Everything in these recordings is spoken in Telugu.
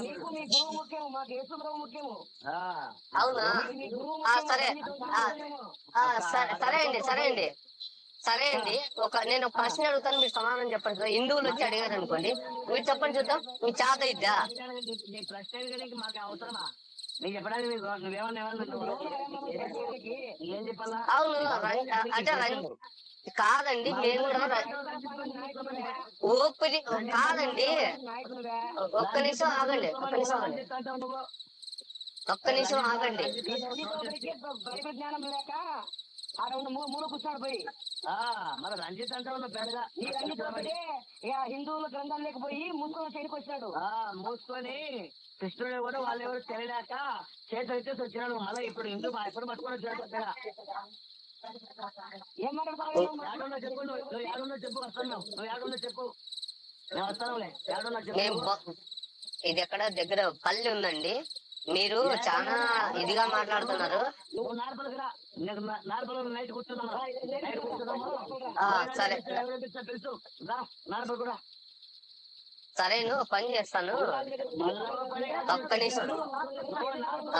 నీకు నీ గురువు ముఖ్యం మాకు యేసు ప్రభు ముఖ్యము. ఆ, అవునా? సరే. సరే అండి సరే అండి. సరే అండి. ఒక నేను ఒక ప్రశ్న అడుగుతాను మీరు సమాధానం చెప్పండి. సార్ హిందువులు వచ్చి అడిగారు అనుకోండి. మీరు చెప్పండి చూద్దాం. మీ చేత ఇద్దా? ప్రశ్న అడగడానికి మాకు అవసరమా? అవును అంటే కాదండి మేము కూడా రం- ఓపిరి కాదండి. ఒక్క నిమిషం ఆగండి ఒక్క నిమిషం ఆగండి. ఒక్క నిమిషం ఆగండి. ఆడ ఉన్న మూ- మూల కూర్చోడు పోయి. రంజిత్ ఇక హిందువుల గ్రంథాలు లేకపోయి మూసుకొని చేయడానికి వచ్చినాడు. ఆ, మూసుకొని కృష్ణుడు కూడా వాళ్ళు ఎవరు తెలియలేక చేతులు ఎత్తేసి వచ్చినాడు. మళ్ళీ ఇప్పుడు హిందూ ఎప్పుడు పట్టుకొని వచ్చాడు? నువ్వు నువ్వు నువ్వు నువ్వు ఇది ఎక్కడ దగ్గర పల్లి ఉందండి. మీరు చాలా ఇదిగా మాట్లాడుతున్నారు. నువ్వు సరే. ఎవరైతే తెలుసు రా నార్మల్ కూడా సరేను పని చేస్తాను. ఒక్క నిమిషం.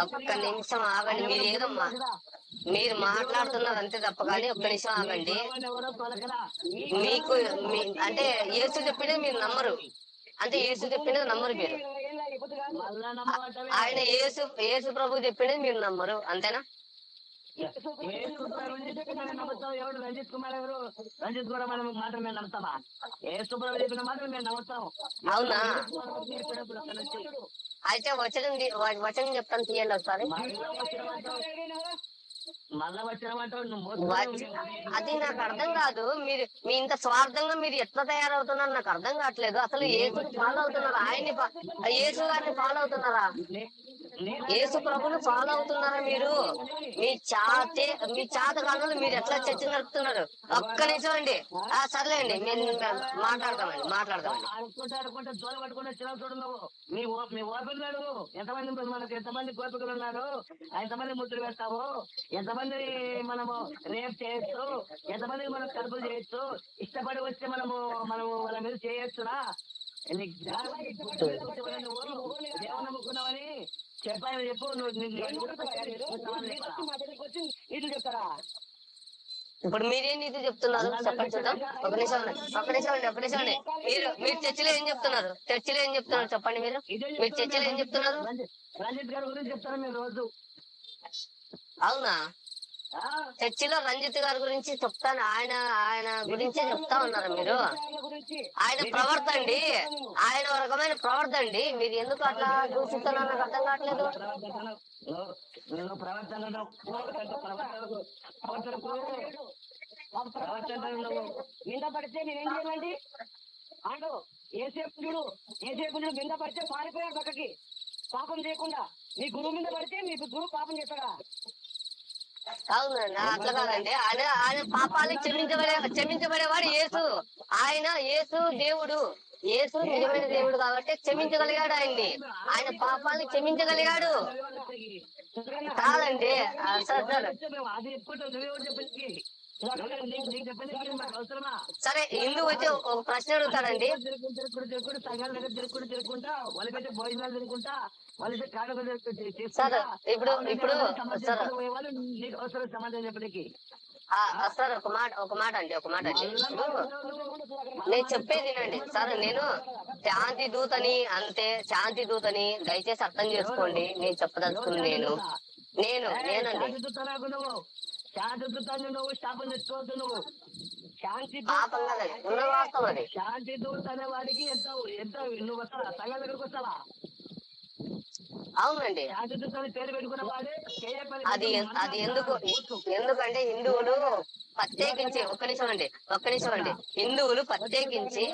ఒక్క నిమిషం ఆగండి మీరు ఏదో మా- మీరు మాట్లాడుతున్నారు అంతే తప్ప కానీ ఒక్క నిమిషం ఆగండి. మీకు మీ- అంటే ఏసు చెప్పినది మీరు నమ్మరు. అంటే ఏసు చెప్పినది నమ్మరు మీరు. ఆయన ఏసు ఏసు ప్రభు చెప్పినది మీరు నమ్మరు. అంతేనా? ఎవరు రంజిత్ కుమార్ ఎవరు రంజిత్ మనం నమ్ముతామా ఏ చెప్పిన మేము అవునా? అయితే వచనం వచనం చెప్తాను తీయండి ఒకసారి. అది నాకు అర్థం కాదు. మీరు మీ ఇంత స్వార్థంగా మీరు ఎట్లా తయారవుతున్నారు నాకు అర్థం కావట్లేదు. అసలు యేసుని ఫాలో అవుతున్నారా? ఆయన్ని యేసు గారిని ఫాలో అవుతున్నారా? యేసు ప్రభుని ఫాలో అవుతున్నారా మీరు మీ చాతే మీ చాత కాలంలో మీరు ఎట్లా చర్చ నడుపుతున్నారు ఒక్క నిమిషం అండి ఆ సర్లే అండి మేము మాట్లాడతామండి మాట్లాడతామండి ఎంతమంది ఉన్నారు మనకు ఎంతమంది గోపికలు ఉన్నారు ఎంతమంది ముద్దులు వేస్తావు ఎంతమంది మనము రేప్ చేయొచ్చు ఎంతమంది మనం కడుపులు చేయొచ్చు ఇష్టపడి వస్తే మనము మనము వాళ్ళ మీద చేయొచ్చునా నీకు నువ్వు దేవుని నమ్ముకున్నావని చెప్పు నువ్వు వచ్చి నీళ్ళు చెప్తారా ఇప్పుడు మీరేం నీతి చెప్తున్నారు? చెప్పండి చూద్దాం. ఒక నిమిషం అండి ఒక నిమిషం అండి ఒక నిమిషం అండి మీరు మీరు చర్చిలో ఏం చెప్తున్నారు? చర్చిలో ఏం చెప్తున్నారు? చెప్పండి మీరు. మీరు చర్చిలో ఏం చెప్తున్నారు? రంజిత్ గారి గురించి చెప్తాను మీరు రోజు. అవునా? చర్చిలో రంజిత్ గారి గురించి చెప్తాను. ఆయన ఆయన గురించి చెప్తా ఉన్నారు మీరు. ఆయన ప్రవర్త అండి. ఆయన రకమైన ప్రవర్త అండి. మీరు ఎందుకు అట్లా దూషిస్తున్నారు నాకు అర్థం కావట్లేదు. మింద పడితే నేనేం చేయాలండి? ఆడు ఏసేపు చూడు. ఏసేపు చూడు మింద పడితే పారిపోయాడు పక్కకి. పాపం చేయకుండా. మీ గురువు మీద పడితే మీ గురువు పాపం చేస్తాడా? అవునండి అట్లా కాదండి. ఆయన ఆయన పాపాలు క్షమించబడే క్షమించబడేవాడు యేసు. ఆయన యేసు దేవుడు. యేసు నిజమైన దేవుడు కాబట్టి క్షమించగలిగాడు ఆయన్ని. ఆయన పాపాలను క్షమించగలిగాడు. కాదండి. Sir sir. సరే హిందూ వచ్చి ఒక ప్రశ్న అడుగుతాడండి. సార్ ఇప్పుడు ఇప్పుడు సార్. ఒక మాట ఒక మాట అండి ఒక మాట అండి. నేను చెప్పేది వినండి. సార్ నేను శాంతి దూతని అంతే శాంతి దూతని దయచేసి అర్థం చేసుకోండి. నేను చెప్పదలుచుకుని నేను. నేను నేనండి. శాంతి దుత్తాకు నువ్వు శాపం తెచ్చుకోవద్దు నువ్వు. శాంతి శాంతి దూత అనే వాడికి ఎంత ఎంత నువ్వు వస్తావా? సంఘాల దగ్గరకు వస్తావా? అవునండి. అది అది ఎందుకు ఎందుకంటే హిందువులు ప్రత్యేకించి ఒక్క నిమిషం అండి ఒక్క నిమిషం అండి. హిందువులు ప్రత్యేకించి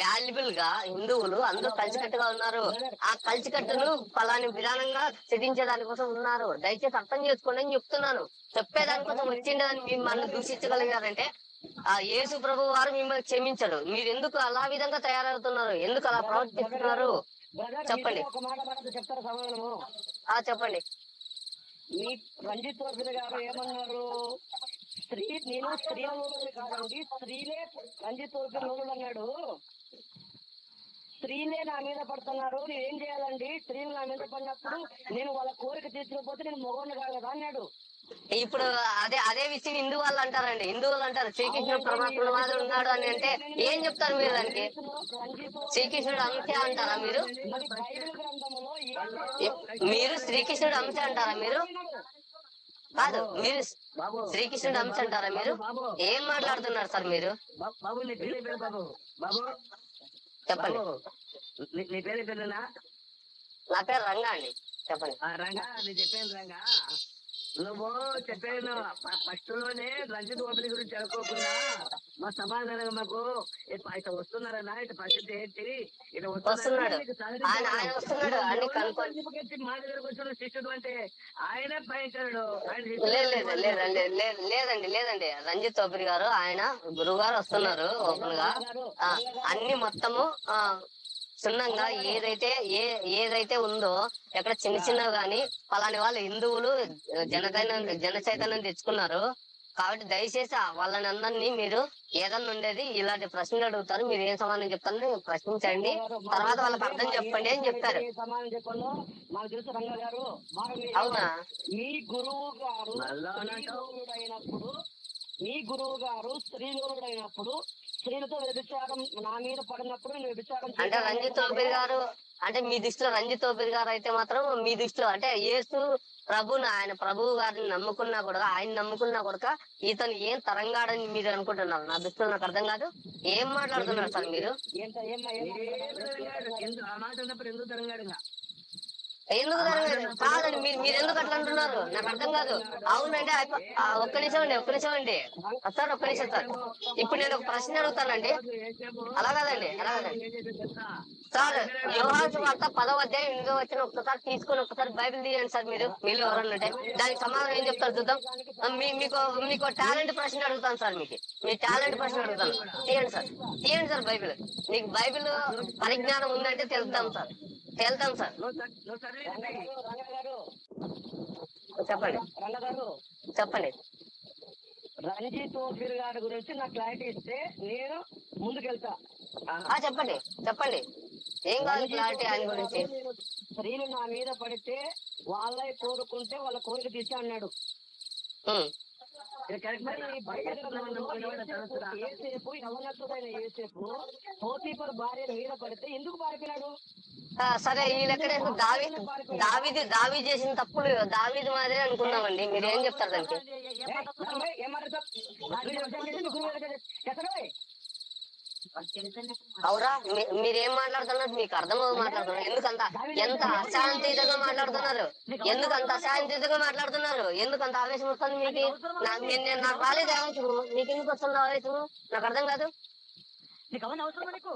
వాల్యుబుల్గా హిందువులు అందరూ కలిసికట్టుగా ఉన్నారు. ఆ కలిసికట్టును ఫలాని విధానంగా సిద్ధించే దానికోసం ఉన్నారు. దయచేసి అర్థం చేసుకోండి అని చెప్తున్నాను. చెప్పేదానికోసం వచ్చిండదని మిమ్మల్ని దూషించగలిగారంటే ఆ యేసు ప్రభు వారు మిమ్మల్ని క్షమించడు. మీరు ఎందుకు అలా విధంగా తయారవుతున్నారు? ఎందుకు అలా ప్రవర్తిస్తున్నారు? చెప్పండి. ఒక మాట మాట్లాడితే చెప్తారా సమాధానము ఆ చెప్పండి. మీ రంజిత్ వర్ధన్ గారు ఏమన్నారు? స్త్రీ నేను స్త్రీల నూనె కాదండి స్త్రీలే రంజిత్ వర్ధన్ నూనె అన్నాడు స్త్రీలే నా మీద పడుతున్నారు నేను ఏం చేయాలండి? స్త్రీలు నా మీద పడినప్పుడు నేను వాళ్ళ కోరిక తీర్చకపోతే నేను మొగోడిని కాదు కదా అన్నాడు. ఇప్పుడు అదే అదే విషయం హిందూ వాళ్ళు అంటారండి. హిందూ వాళ్ళు అంటారు శ్రీకృష్ణుడు పరమాత్ముడు మాదిరి ఉన్నాడు అని అంటే ఏం చెప్తారు మీరు దానికి? శ్రీకృష్ణుడు అంశే అంటారా మీరు? మరి శ్రీకృష్ణుడు అంశ అంటారా మీరు? కాదు మీరు బాబు శ్రీకృష్ణుడు అంశ అంటారా మీరు? ఏం మాట్లాడుతున్నారు సార్ మీరు? చెప్పండి. నీ- పేరు రంగా అండి. చెప్పండి. ఆ రంగా నేను చెప్పాను రంగా. నువ్వు చెప్పాను ఫస్ట్లోనే రంజిత్ ఓపెన్ గురించి అనుకోకుండా మా సమాధానం మాకు ఇట్లా వస్తున్నారన్నా ఇట్లా పరిస్థితి ఏంటి? ఇట్లా వస్తున్నాడు. మా దగ్గరకు వచ్చిన శిష్యుడు అంటే ఆయన లేదు లేదండి లేదు లేదండి లేదండి. రంజిత్ చౌదరి గారు ఆయన గురువు గారు వస్తున్నారు ఓపెన్గా అన్ని మొత్తము ఆ క్షుణ్ణంగా ఏదైతే ఏ ఏదైతే ఉందో ఎక్కడ చిన్న చిన్నవి గాని పలాని వాళ్ళు హిందువులు జనదైన జన చైతన్యం తెచ్చుకున్నారు. కాబట్టి దయచేసి వాళ్ళని అందరినీ మీరు ఏదన్నా ఉండేది ఇలాంటి ప్రశ్నలు అడుగుతారు. మీరు ఏం సమాధానం చెప్తారని ప్రశ్నించండి. తర్వాత వాళ్ళకి అర్థం చెప్పండి అని మీరు- అవునా? మీ గురువు గారు మీ గురువు గారు స్త్రీలోనుడు అయినప్పుడు స్త్రీలతో వ్యభిచారం నా మీద పడినప్పుడు నేను వ్యభిచారం అంటే రంజిత్ చౌదరి గారు అంటే మీ దృష్టిలో రంజిత్ చౌదరి గారు అయితే మాత్రం మీ దృష్టిలో అంటే యేసు ప్రభుని ఆయన ప్రభువు గారిని నమ్ముకున్నా కూడా ఆయన నమ్ముకున్నా కూడా ఇతను ఏం తరంగాడని మీరు అనుకుంటున్నారు? నా దృష్టిలో నాకు అర్థం కాదు. ఏం మాట్లాడుతున్నారు సార్ మీరు? ఎందుకు? కాదండి మీరు మీరు ఎందుకు అట్లా అంటున్నారు? నాకు అర్థం కాదు. అవునండి ఒక్క నిమిషం అండి ఒక్క నిమిషం అండి. సార్ ఒక్క నిమిషం సార్. ఇప్పుడు నేను ఒక ప్రశ్న అడుగుతానండి. అలా కాదండి అలా కాదండి. సార్ యోహాసు వార్త పదవ అధ్యాయం ఎనిమిదో వచ్చిన ఒక్కసారి తీసుకొని ఒక్కసారి బైబిల్ తీయండి సార్ మీరు. మీరు ఎవరన్నా ఉంటే. దానికి సమాధానం ఏం చెప్తారు చూద్దాం. మీకు మీకు టాలెంట్ ప్రశ్న అడుగుతాను సార్ మీకు. మీ టాలెంట్ ప్రశ్న అడుగుతాను. తీయండి సార్. తీయండి సార్ బైబిల్. మీకు బైబిల్ పరిజ్ఞానం ఉందంటే తెలుద్దాం సార్. తెలుద్దాం సార్. చెప్పండి. చెప్పండి. రంజిత్ ఓఫీర్ గారి గురించి నాకు క్లారిటీ ఇస్తే నేను ముందుకెళ్తా. ఆ చెప్పండి. చెప్పండి. ఏం కావాలి క్లారిటీ ఆయన గురించి? స్త్రీలు నా మీద పడితే వాళ్ళే కోరుకుంటే వాళ్ళ కోరిక తీసి అన్నాడు. ఏసేపు- ఏసేపు యవనస్తుడైన ఏసేపు పోతీపర్ భార్య మీద పడితే ఎందుకు పారిపోయినాడు ఆ, సరే ఈ లెక్కన దావి దావిది దావి చేసిన తప్పులు దావిది మాదిరి అనుకున్నామండి మీరు ఏం చెప్తారు దానికి అవురా మీరేం మాట్లాడుతున్నారు? మీకు అర్థం మాట్లాడుతున్నారు. ఎందుకంత ఎంత అశాంతితగా మాట్లాడుతున్నారు? ఎందుకు అంత అశాంతితగా మాట్లాడుతున్నారు? ఎందుకు అంత ఆవేశం వస్తుంది మీకు? నాకు నేను నాకు రాలేదు ఆవేశము. మీకు ఎందుకు వస్తుంది ఆవేశము? నాకు అర్థం కాదు. నీకు అవన్నీ నీకు?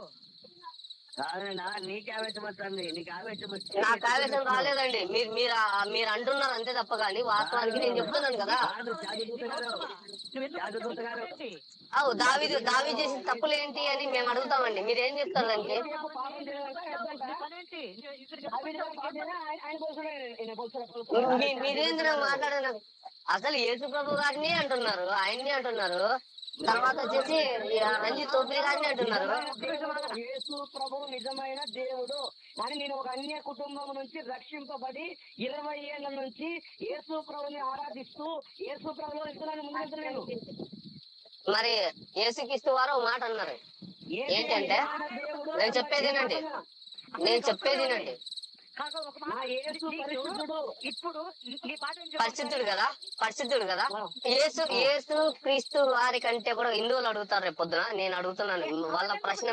కాదన్నా నీకు ఆవేశం వస్తుంది నీకు ఆవేశం వచ్చి నాకు ఆవేశం రాలేదండి. మీరు మీరు మీరు అంటున్నారు అంతే తప్ప కానీ వాస్తవానికి నేను చెప్తున్నాను కదా. అవు దావిది దావి చేసిన తప్పులు ఏంటి అని మేము అడుగుతామండి. మీరు ఏం చెప్తారు దానికి మీ- మీరేంది నాకు మాట్లాడిన అసలు యేసు ప్రభు గారిని అంటున్నారు ఆయన్ని అంటున్నారు. తర్వాత వచ్చేసి రంజిత్ తోపిరి గారిని అంటున్నారు. యేసు ప్రభు నిజమైన దేవుడు. కానీ నేను ఒక అన్య కుటుంబం నుంచి రక్షింపబడి ఇరవై ఏళ్ళ నుంచి యేసు ప్రభుని ఆరాధిస్తూ యేసు ప్రభులో ఇస్తున్నాను ముందుకెళ్తున్నాను. మరి యేసుక్రీస్తు వారు మాట అన్నారు. ఏంటంటే నేను చెప్పేది నేను చెప్పేది వినండి నా యేసు పరిశుద్ధుడు. ఇప్పుడు నీ పాట ఏం పరిశుద్ధుడు కదా? పరిశుద్ధుడు కదా? యేసు యేసు క్రీస్తు వారి కంటే కూడా హిందువులు అడుగుతారు రేపు పొద్దున. నేను అడుగుతున్నాను వాళ్ళ ప్రశ్న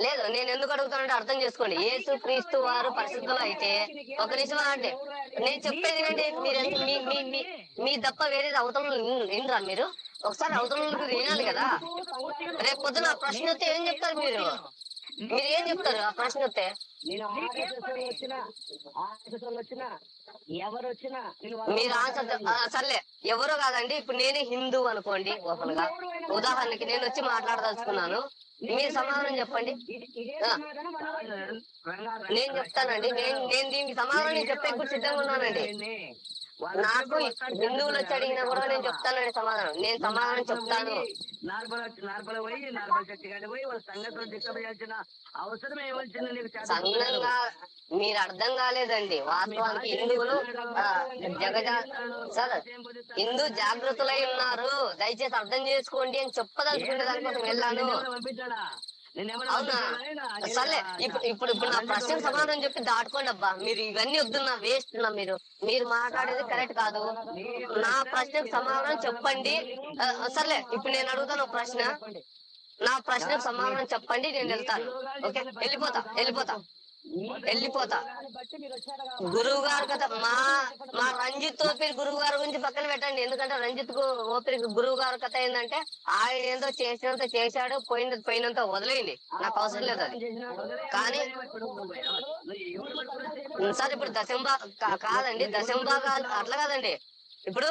లేదు నేను ఎందుకు అడుగుతానంటే అర్థం చేసుకోండి. యేసు క్రీస్తు వారు పరిశుద్ధులు అయితే ఒక నిమిషం అంటే నేను చెప్పేది ఏంటి మీరు మీ మీ మీ మీ తప్ప వేరేది అవతల వినరా మీరు? ఒకసారి అవతల వినాలి కదా? రేపు పొద్దున ప్రశ్న వస్తే ఏం చెప్తారు మీరు? మీరు ఏం చెప్తారు ఆ ప్రశ్న వస్తే నేను వచ్చిన వచ్చిన ఎవరు వచ్చినా మీరు సర్లే ఎవరో కాదండి ఇప్పుడు నేనే హిందూ అనుకోండి ఓపెన్గా. ఉదాహరణకి నేను వచ్చి మాట్లాడదలుచుకున్నాను. మీరు సమాధానం చెప్పండి. నేను చెప్తానండి నేను నేను దీనికి సమాధానం చెప్పే సిద్ధంగా ఉన్నానండి. నాకు హిందువులు వచ్చి అడిగినా కూడా నేను చెప్తానండి సమాధానం. నేను సమాధానం చెప్తాను. నార్మల్ నార్మల్ పోయి నార్మల్ చర్చి కాడ పోయి వాళ్ళ సంగతులు దిక్కబోయాల్సిన అవసరం ఏమొచ్చింది నీకు చేత సంఘంగా మీరు అర్థం కాలేదండి. వాస్తవానికి హిందువులు జగజా సార్ హిందూ జాగృతులై ఉన్నారు. దయచేసి అర్థం చేసుకోండి అని చెప్పదలుచుకునే దానికోసం వెళ్ళాను. సర్లే ఇప్పుడు ఇప్పుడు ఇప్పుడు నా ప్రశ్నకు సమాధానం చెప్పి దాటుకోండి అబ్బా. మీరు ఇవన్నీ వద్దున్నా వేస్ట్ నా మీరు. మీరు మాట్లాడేది కరెక్ట్ కాదు. నా ప్రశ్నకు సమాధానం చెప్పండి. సర్లే ఇప్పుడు నేను అడుగుతాను ఒక ప్రశ్న. నా ప్రశ్నకు సమాధానం చెప్పండి నేను వెళ్తాను. ఓకే వెళ్ళిపోతా వెళ్ళిపోతా. వెళ్ళిపోతా. గురువు గారు కదా మా మా రంజిత్ ఓపిరి గురువు గారి గురించి పక్కన పెట్టండి. ఎందుకంటే రంజిత్ ఓపిరి గురువు గారి కథ ఏంటంటే ఆయన ఏందో చేసినంత చేశాడు పోయినంత పోయినంత వదిలేయండి. నాకు అవసరం లేదు అది. కానీ సార్ ఇప్పుడు దశంభా కా- కాదండి దశంభాగాలు అట్లా కాదండి. ఇప్పుడు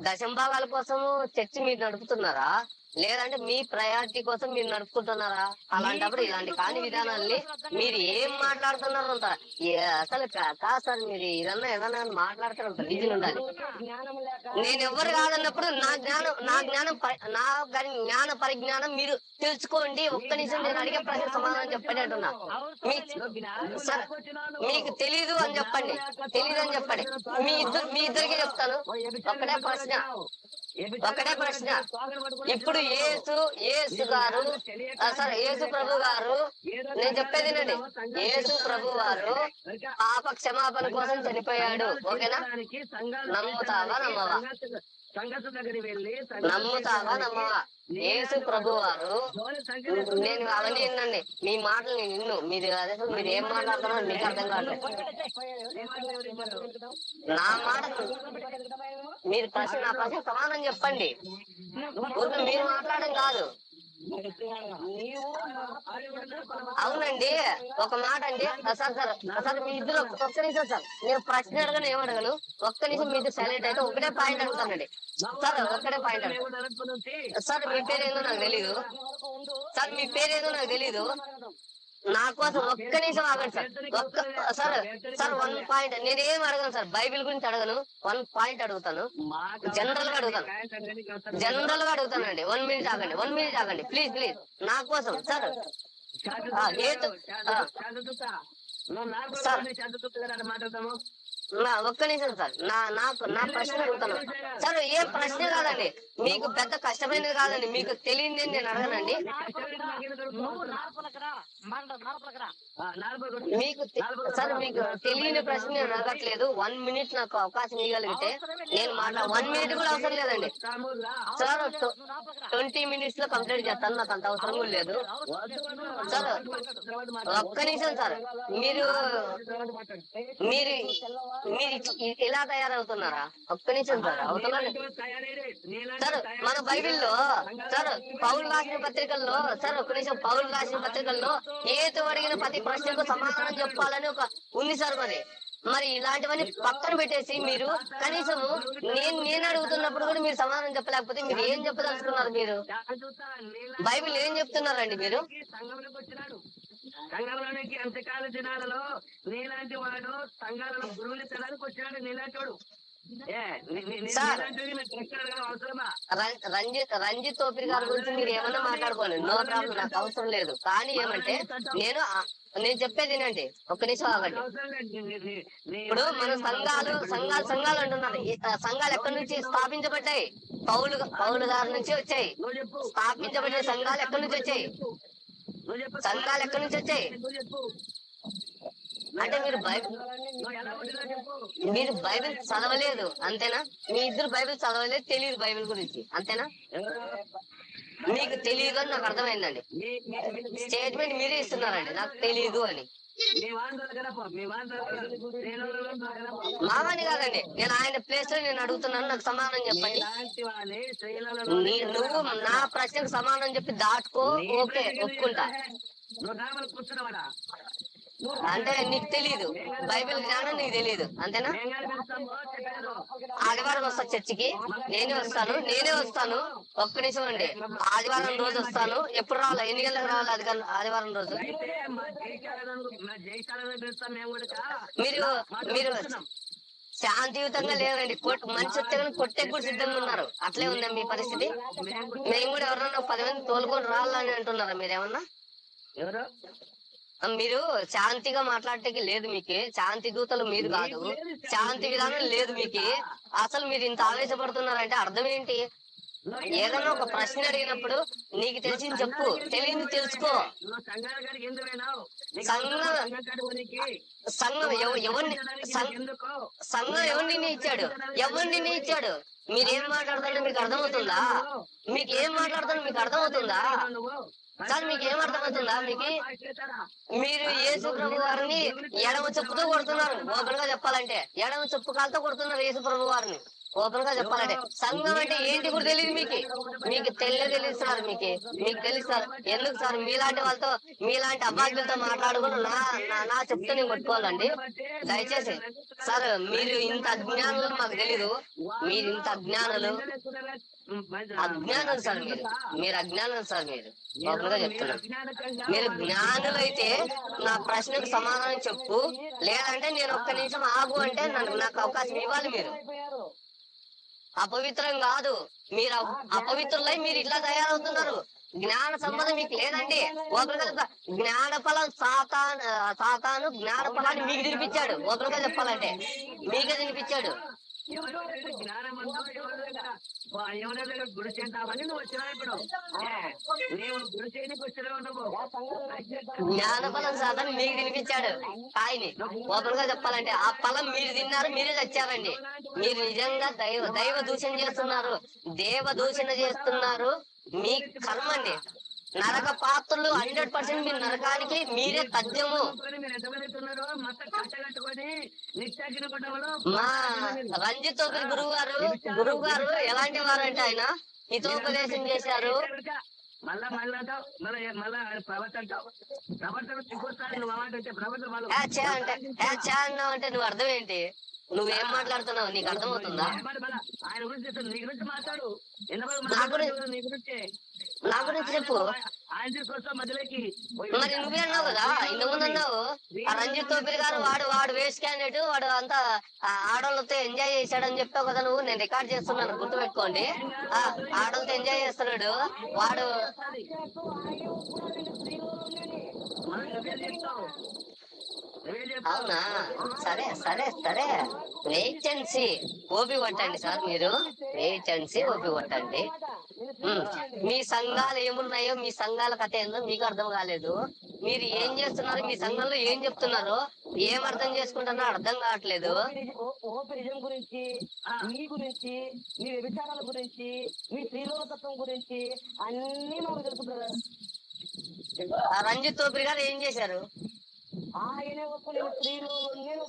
దశంభాగాల కోసము చర్చి మీరు నడుపుతున్నారా? లేదంటే మీ ప్రయారిటీ కోసం మీరు నడుపుకుంటున్నారా? అలాంటప్పుడు ఇలాంటి కాని విధానాల్ని మీరు ఏం మాట్లాడుతున్నారు అంత? అసలు కాదు సార్ మీరు ఇదన్నా ఏదన్నా మాట్లాడుతున్నారు రీజన్ ఉండాలి. నేను ఎవరు కాదన్నప్పుడు నా జ్ఞానం నా జ్ఞానం నా జ్ఞాన పరిజ్ఞానం మీరు తెలుసుకోండి. ఒక్క నిమిషం నేను అడిగే ప్రశ్న సమాధానం చెప్పండి అంటున్నా. సార్ మీకు తెలీదు అని చెప్పండి. తెలీదు అని చెప్పండి. మీ ఇద్దరు మీ ఇద్దరికి చెప్తాను. ఒకటే ప్రశ్న. ఒకటే ప్రశ్న. ఇప్పుడు యేసు యేసు గారు సార్ యేసు ప్రభు గారు నేను చెప్పేది వినండి. యేసు ప్రభు వారు పాప క్షమాపణ కోసం చనిపోయాడు. ఓకేనా? నమ్ముతావా నమ్మవా? నమ్ముతావా నమ్మవా? యేసు ప్రభు వారు నేను అవన్నీ వినండి మీ మాటలు నేను విన్ను. మీరు అదే మీరు ఏం మాట్లాడుతున్నారో మీకు అర్థం కావట్లేదు. నా మాట మీరు ప్రశ్న నా ప్రశ్న సమాధానం చెప్పండి. మీరు మాట్లాడడం కాదు. అవునండి. ఒక మాట అండి ఆ, సార్ సార్ సార్ మీ ఇద్దరు ఒక్క నిమిషం సార్. నేను ప్రశ్న అడగను ఏం అడగను? ఒక్క నిమిషం మీ ఇద్దరు సైలెంట్ అయితే ఒకటే పాయింట్ అడుగుతానండి. సార్ ఒక్కటే పాయింట్ అడుగుతాను సార్ మీ పేరు పేరేందో నాకు తెలీదు. సార్ మీ పేరు ఏదో నాకు తెలీదు. నా కోసం ఒక్క నిమిషం ఆగండి సార్. ఒక్క సార్ సార్ వన్ పాయింట్ నేనేం అడగను సార్. బైబిల్ గురించి అడగను. వన్ పాయింట్ అడుగుతాను. జనరల్గా అడుగుతాను. జనరల్గా అడుగుతానండి. వన్ మినిట్ ఆగండి వన్ మినిట్ ఆగండి. ప్లీజ్ ప్లీజ్ నా కోసం సార్. మాట్లాడతాము. నా ఒక్క నిమిషం సార్. నా నాకు నా ప్రశ్న అడుగుతాను సార్ ఏ ప్రశ్న కాదండి. మీకు పెద్ద కష్టమైనది కాదండి. మీకు తెలియని నేను అడగనండి. మీకు సార్ మీకు తెలియని ప్రశ్న నేను అడగట్లేదు. వన్ మినిట్ నాకు అవకాశం ఇవ్వగలిగితే నేను మాట్లా వన్ మినిట్ కూడా అవసరం లేదండి. సార్ ట్వంటీ మినిట్స్లో కంప్లీట్ చేస్తాను. నాకు అంత అవసరం కూడా లేదు. సార్ ఒక్క నిమిషం సార్. మీరు మీరు మీరు ఇలా తయారవుతున్నారా? ఒక్క నుంచి సార్ అవుతున్నారు సార్ మన బైబిల్లో సార్ పౌరులు రాసిన పత్రికల్లో సార్ ఒక్క నిమిషం పౌరులు రాసిన పత్రికల్లో ఏతో అడిగిన ప్రతి ప్రశ్నకు సమాధానం చెప్పాలని ఒక ఉంది సార్ మరి మరి ఇలాంటివన్నీ పక్కన పెట్టేసి మీరు కనీసము నేను నేను అడుగుతున్నప్పుడు కూడా మీరు సమాధానం చెప్పలేకపోతే మీరు ఏం చెప్పదలుచుకున్నారు మీరు? బైబిల్ ఏం చెప్తున్నారండి మీరు? సంఘంలోనికి అంత్యకాల దినాలలో నీలాంటి వాడు సంఘాలలో గురువులు ఇచ్చడానికి వచ్చినాడు నీలాంటి వాడు రంజిత్ రంజిత్ తోపిరి గారి గురించి మీరు ఏమన్నా మాట్లాడుకోండి నో ప్రాబ్లం నాకు అవసరం లేదు. కానీ ఏమంటే నేను నేను చెప్పేది వినండి. ఒక్క నిమిషం ఆగండి. ఇప్పుడు మన సంఘాలు సంఘాలు సంఘాలు అంటున్నారు సంఘాలు ఎక్కడి నుంచి స్థాపించబడ్డాయి? పౌలు పౌలు గారి నుంచి వచ్చాయి. స్థాపించబడిన సంఘాలు ఎక్కడి నుంచి వచ్చాయి? సంఘాలు ఎక్కడి నుంచి వచ్చాయి? అంటే మీరు బైబిల్ మీరు బైబిల్ చదవలేదు అంతేనా? మీ ఇద్దరు బైబిల్ చదవలేదు తెలియదు బైబిల్ గురించి అంతేనా? మీకు తెలియదు అని నాకు అర్థమైందండి. స్టేట్మెంట్ మీరే ఇస్తున్నారండి నాకు తెలియదు అని. మామని కాదండి నేను ఆయన ప్లేస్లో నేను అడుగుతున్నాను నాకు సమాధానం చెప్పండి. నువ్వు నా ప్రశ్నకు సమాధానం చెప్పి దాటుకో ఓకే ఒప్పుకుంటా. అంటే నీకు తెలియదు బైబిల్ జ్ఞానం నీకు తెలియదు అంతేనా? ఆదివారం వస్తా చర్చికి. నేనే వస్తాను నేనే వస్తాను. ఒక్క నిమిషం అండి ఆదివారం రోజు వస్తాను. ఎప్పుడు రావాలా? ఎన్ని గంటలకు రావాలి అది ఆదివారం రోజు? మీరు మీరు శాంతియుతంగా లేరండి. మంచి మనిషి కొట్టే కూడా సిద్ధంగా ఉన్నారు. అట్లే ఉందా మీ పరిస్థితి? మేము కూడా ఎవరన్నా పది మంది తోలుకొని రావాలని అంటున్నారా మీరేమన్నా ఎవరు? మీరు శాంతిగా మాట్లాడటానికి లేదు మీకు. శాంతి దూతలు మీరు కాదు. శాంతి విధానం లేదు మీకు. అసలు మీరు ఇంత ఆవేశపడుతున్నారంటే అర్థం ఏంటి? ఏదన్నా ఒక ప్రశ్న అడిగినప్పుడు నీకు తెలిసింది చెప్పు. తెలియంది తెలుసుకో. సంఘం- ఎవరిని సంఘం ఎవరు నిర్ణయించాడు ఎవరు నిర్ణయించాడు మీరేం మాట్లాడుతుంటే మీకు అర్థమవుతుందా? మీకు ఏం మాట్లాడుతుంటే మీకు అర్థమవుతుందా? కానీ సార్ మీకు ఏం అర్థమవుతుందా? మీకు మీరు యేసు ప్రభు వారిని ఎడమ చెప్పుతో కొడుతున్నారు ఓపెన్గా చెప్పాలంటే. ఎడమ చెప్పు కాలతో కొడుతున్నారు యేసు ప్రభు వారిని. ఓపెన్గా చెప్పాలంటే. సంఘం అంటే ఏంటి కూడా తెలియదు మీకు. మీకు తెలియదు తెలియదు సార్ మీకు. మీకు తెలుసు సార్. ఎందుకు సార్? మీలాంటి వాళ్ళతో మీలాంటి అబ్బాయిలతో మాట్లాడుకుని నా- నా చెప్తే నేను కొట్టుకోవాలండి. దయచేసి సార్ మీరు ఇంత అజ్ఞానులు మాకు తెలీదు. మీరు ఇంత అజ్ఞానులు. అజ్ఞానులు సార్ మీరు. మీరు అజ్ఞానులు సార్ మీరు. ఓపెన్గా చెప్తున్నాను మీరు జ్ఞానులైతే నా ప్రశ్నకు సమాధానం చెప్పు. లేదంటే నేను ఒక్క నిమిషం ఆగు అంటే నాకు అవకాశం ఇవ్వాలి మీరు. అపవిత్రం కాదు. మీరు అప- అపవిత్రులై మీరు ఇట్లా తయారవుతున్నారు. జ్ఞాన సంబంధం మీకు లేదండి. ఓపెన్గా జ్ఞాన ఫలం సాతాన్ సాతాను జ్ఞాన ఫలాన్ని మీకు తినిపించాడు. ఓపెన్గా చెప్పాలంటే. మీకే తినిపించాడు. ఎవరైనా గుడి చేద్దామని నువ్వు వచ్చినావు ఇప్పుడు? గుడి చేయడానికి వచ్చినావు నువ్వు మీకు తినిపించాడు కాయని ఓపెన్గా చెప్పాలంటే ఆ ఫలం మీరు తిన్నారు మీరే చచ్చారండి మీరు నిజంగా దైవ దైవ దూషణ చేస్తున్నారు. దేవ దూషణ చేస్తున్నారు. మీ కర్మ అండి. నరక పాత్రలు హండ్రెడ్ పర్సెంట్ మీ నరకానికి మీరే తథ్యము మా రంజిత్ ఒకరి గురువు గారు గురువు గారు ఎలాంటి వారంటే ఆయన? హితోపదేశం చేశారు. మళ్ళా మళ్ళా అంటావు మళ్ళా మళ్ళా ప్రవర్తన అంటావు. ప్రవర్తన ఇంకోసారి నువ్వు అంటే ప్రవర్తన వాళ్ళు అంటే నువ్వు అర్థం ఏంటి? నువ్వేం మాట్లాడుతున్నావు? నీకు అర్థమవుతుందా ఆయన గురించి నీ గురించి మాట్లాడు. నా గురించి- నీ గురించి చెప్పు. ఆయన తీసుకొస్తా మధ్యలోకి. మరి నువ్వే అన్నావు కదా? ఇంతకుముందు అన్నావు రంజిత్ తోపిరి గారు వాడు వాడు వేస్ట్ క్యాండిడేట్ వాడు అంతా ఆడోళ్ళతో ఎంజాయ్ చేశాడని చెప్తావు కదా నువ్వు? నేను రికార్డ్ చేస్తున్నాను గుర్తుపెట్టుకోండి. ఆడోళ్ళతో ఎంజాయ్ చేస్తున్నాడు. వాడు అవునా? సరే సరే సరే. వెయిట్ అండ్ సీ ఓపి కొట్టండి సార్ మీరు. వెయిట్ అండ్ సీ ఓపి కొట్టండి. ఉమ్. మీ సంఘాలు ఏమున్నాయో మీ సంఘాల కథ ఏందో మీకు అర్థం కాలేదు. మీరు ఏం చేస్తున్నారు? మీ సంఘంలో ఏం చెప్తున్నారో? ఏం అర్థం చేసుకుంటున్నారో అర్థం కావట్లేదు. ఓపెరిజం గురించి మీ గురించి మీ వ్యభిచారాల గురించి మీ శ్రీలోకత్వం గురించి అన్ని మాకు తెలుసు బ్రదర్ ఆ రంజిత్ తోపిరి గారు ఏం చేశారు? ఆయనే స్త్రీలు నేను